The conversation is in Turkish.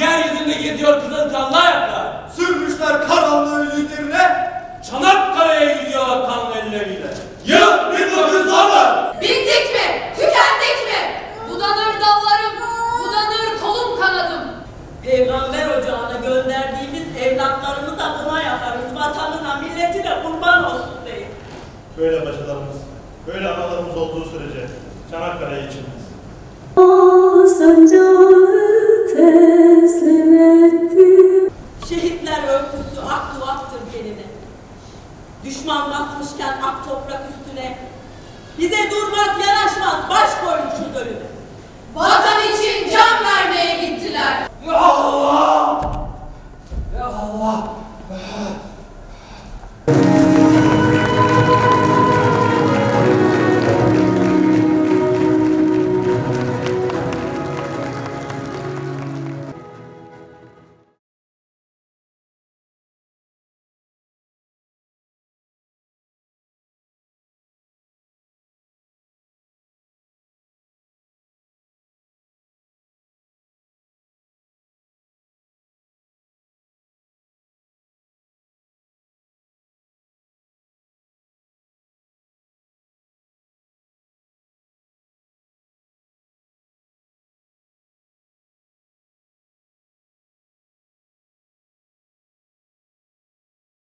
Yeryüzünde geziyor kızıl kanlı ayaklar. Sürmüşler karanlığı yüzlerine. Çanakkale'ye gidiyor kanlı elleriyle. Yıl 1910. Bittik mi? Tükendik mi? Budanır dallarım, budanır kolum kanadım. Peygamber ocağına gönderdiğimiz evlatlarımıza buna yaparız. Vatanına, milletine kurban olsun diye. Böyle bacılarımız, böyle analarımız olduğu sürece Çanakkale'ye içilmez. O sancak Düşman basmışken ak toprak üstüne. Bize durmak yaraşmaz, baş koymuşuz önüne. Baş